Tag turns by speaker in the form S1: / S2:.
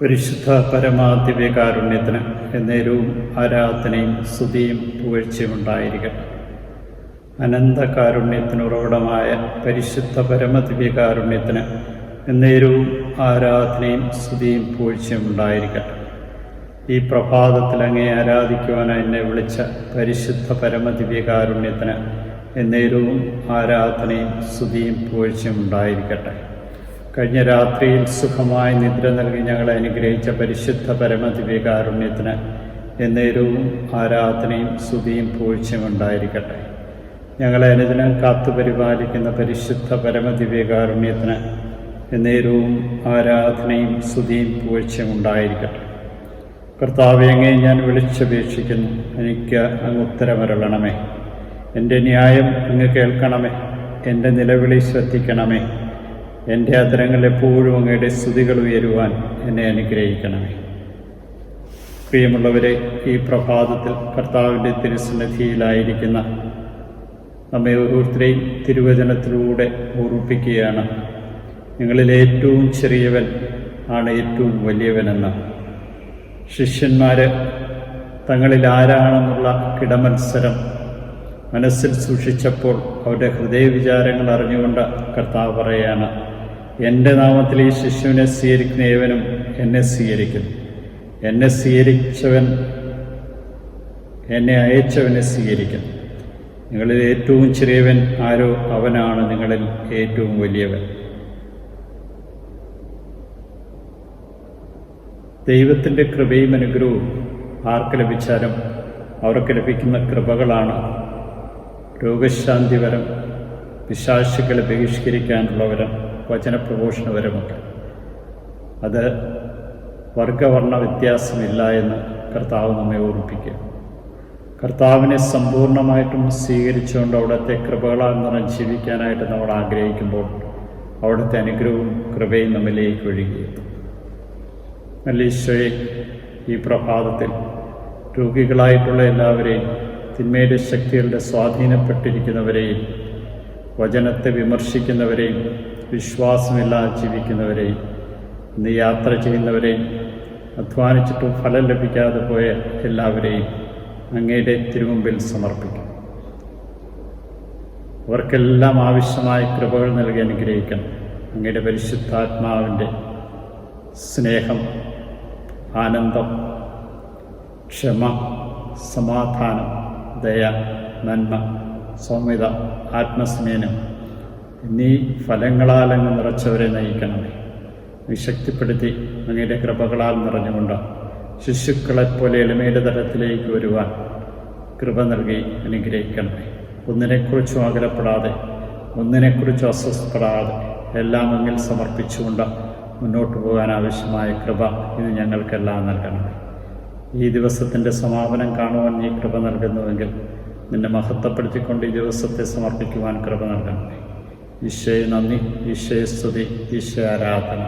S1: പരിശുദ്ധ പരമാദിവ്യകാരുണ്യത്തിന് എന്നേരവും ആരാധനയും സ്തുതിയും പുകഴ്ചയും ഉണ്ടായിരിക്കട്ടെ അനന്തകാരുണ്യത്തിനുറവിടമായ പരിശുദ്ധ പരമദിവ്യകാരുണ്യത്തിന് എന്നേരവും ആരാധനയും സ്തുതിയും പുകഴ്ചയും ഉണ്ടായിരിക്കട്ടെ ഈ പ്രഭാതത്തിൽ അങ്ങേ ആരാധിക്കുവാനായി എന്നെ വിളിച്ച പരിശുദ്ധ പരമദിവ്യകാരുണ്യത്തിന് എന്നേരവും ആരാധനയും സ്തുതിയും പുകഴ്ചയും ഉണ്ടായിരിക്കട്ടെ. കഴിഞ്ഞ രാത്രിയിൽ സുഖമായി നിദ്ര നൽകി ഞങ്ങളെ അനുഗ്രഹിച്ച പരിശുദ്ധ പരമദിവ്യകാരുണ്യത്തിന് എന്നേരവും ആരാധനയും സ്തുതിയും പൂഴ്ചയും ഉണ്ടായിരിക്കട്ടെ. ഞങ്ങളെ അനുദിനം കാത്തു പരിപാലിക്കുന്ന പരിശുദ്ധ പരമദിവ്യകാരുണ്യത്തിന് എന്നേരവും ആരാധനയും സ്തുതിയും പൂഴ്ചയും ഉണ്ടായിരിക്കട്ടെ. കർത്താവെ അങ്ങേ ഞാൻ വിളിച്ചപേക്ഷിക്കുന്നു. എനിക്ക് അങ്ങ് ഉത്തരമരളണമേ. എന്റെ ന്യായം അങ്ങ് കേൾക്കണമേ. എന്റെ നിലവിളി ശ്രദ്ധിക്കണമേ. എന്റെ അത്തരങ്ങൾ എപ്പോഴും അങ്ങയുടെ സ്തുതികൾ ഉയരുവാൻ എന്നെ അനുഗ്രഹിക്കണമേ പ്രിയമുള്ളവരെ ഈ പ്രഭാതത്തിൽ കർത്താവിന്റെ തിരുസന്നിധിയിലായിരിക്കുന്ന നമ്മെ ഓരോരുത്തരെയും തിരുവചനത്തിലൂടെ ഓർമ്മിപ്പിക്കുകയാണ്. നിങ്ങളിൽ ഏറ്റവും ചെറിയവൻ ആണ് ഏറ്റവും വലിയവനെന്ന്. ശിഷ്യന്മാർ തങ്ങളിൽ ആരാണെന്നുള്ള കിടമത്സരം മനസ്സിൽ സൂക്ഷിച്ചപ്പോൾ അവരുടെ ഹൃദയവിചാരങ്ങൾ അറിഞ്ഞുകൊണ്ട് കർത്താവ് പറയുകയാണ് എന്റെ നാമത്തിൽ ഈ ശിശുവിനെ സ്വീകരിക്കുന്ന ഏവനും എന്നെ സ്വീകരിക്കുന്നു. എന്നെ സ്വീകരിച്ചവൻ എന്നെ അയച്ചവനെ സ്വീകരിക്കുന്നു. നിങ്ങളിൽ ഏറ്റവും ചെറിയവൻ ആരോ അവനാണ് നിങ്ങളിൽ ഏറ്റവും വലിയവൻ. ദൈവത്തിന്റെ കൃപയും അനുഗ്രഹവും ആർക്ക് ലഭിച്ചാലും അവർക്ക് ലഭിക്കുന്ന കൃപകളാണ് രോഗശാന്തി വരം പിശാശുക്കളെ ബഹിഷ്കരിക്കാനുള്ളവരം വചനപ്രഘോഷണപരമൊക്കെ അത് വർഗവർണ വ്യത്യാസമില്ല എന്ന് കർത്താവ് നമ്മെ ഓർമ്മിപ്പിക്കുക. കർത്താവിനെ സമ്പൂർണമായിട്ടും സ്വീകരിച്ചുകൊണ്ട് അവിടുത്തെ കൃപകളാൽ നിറഞ്ഞ് ജീവിക്കാനായിട്ട് നമ്മൾ ആഗ്രഹിക്കുമ്പോൾ അവിടുത്തെ അനുഗ്രഹവും കൃപയും നമ്മിലേക്ക് ഒഴുകിയെത്തും നല്ല ഈശോയെ ഈ പ്രഭാതത്തിൽ രോഗികളായിട്ടുള്ള എല്ലാവരെയും തിന്മയുടെ ശക്തികളുടെ സ്വാധീനപ്പെട്ടിരിക്കുന്നവരെയും വചനത്തെ വിമർശിക്കുന്നവരെയും വിശ്വാസമില്ലാതെ ജീവിക്കുന്നവരെയും ഇന്ന് യാത്ര ചെയ്യുന്നവരെയും അധ്വാനിച്ചിട്ടും ഫലം ലഭിക്കാതെ പോയ എല്ലാവരെയും അങ്ങയുടെ തിരുമുമ്പിൽ സമർപ്പിക്കും. അവർക്കെല്ലാം ആവശ്യമായ കൃപകൾ നൽകി അനുഗ്രഹിക്കണം. അങ്ങയുടെ പരിശുദ്ധാത്മാവിന്റെ സ്നേഹം ആനന്ദം ക്ഷമ സമാധാനം ദയ നന്മ സൗമ്യത ആത്മസ്നേഹം എന്നീ ഫലങ്ങളാൽ അങ്ങ് നിറച്ചവരെ നയിക്കണമേ. നീ ശക്തിപ്പെടുത്തി അങ്ങയുടെ കൃപകളാൽ നിറഞ്ഞുകൊണ്ട് ശിശുക്കളെപ്പോലെ എളിമയുടെ തലത്തിലേക്ക് വരുവാൻ കൃപ നൽകി അനുഗ്രഹിക്കണമേ. ഒന്നിനെക്കുറിച്ചും അകലപ്പെടാതെ ഒന്നിനെക്കുറിച്ചും അസ്വസ്ഥപ്പെടാതെ എല്ലാം അങ്ങിൽ സമർപ്പിച്ചുകൊണ്ട് മുന്നോട്ട് പോകാൻ ആവശ്യമായ കൃപ ഇത് ഞങ്ങൾക്കെല്ലാം നൽകണമേ. ഈ ദിവസത്തിന്റെ സമാപനം കാണുവാൻ നീ കൃപ നൽകുന്നുവെങ്കിൽ നിന്നെ മഹത്വപ്പെടുത്തിക്കൊണ്ട് ഈ ദിവസത്തെ സമർപ്പിക്കുവാൻ കൃപ നൽകണമേ. ഈശോയെ നന്ദി ഈശോയെ സ്തുതി ഈശോ ആരാധന.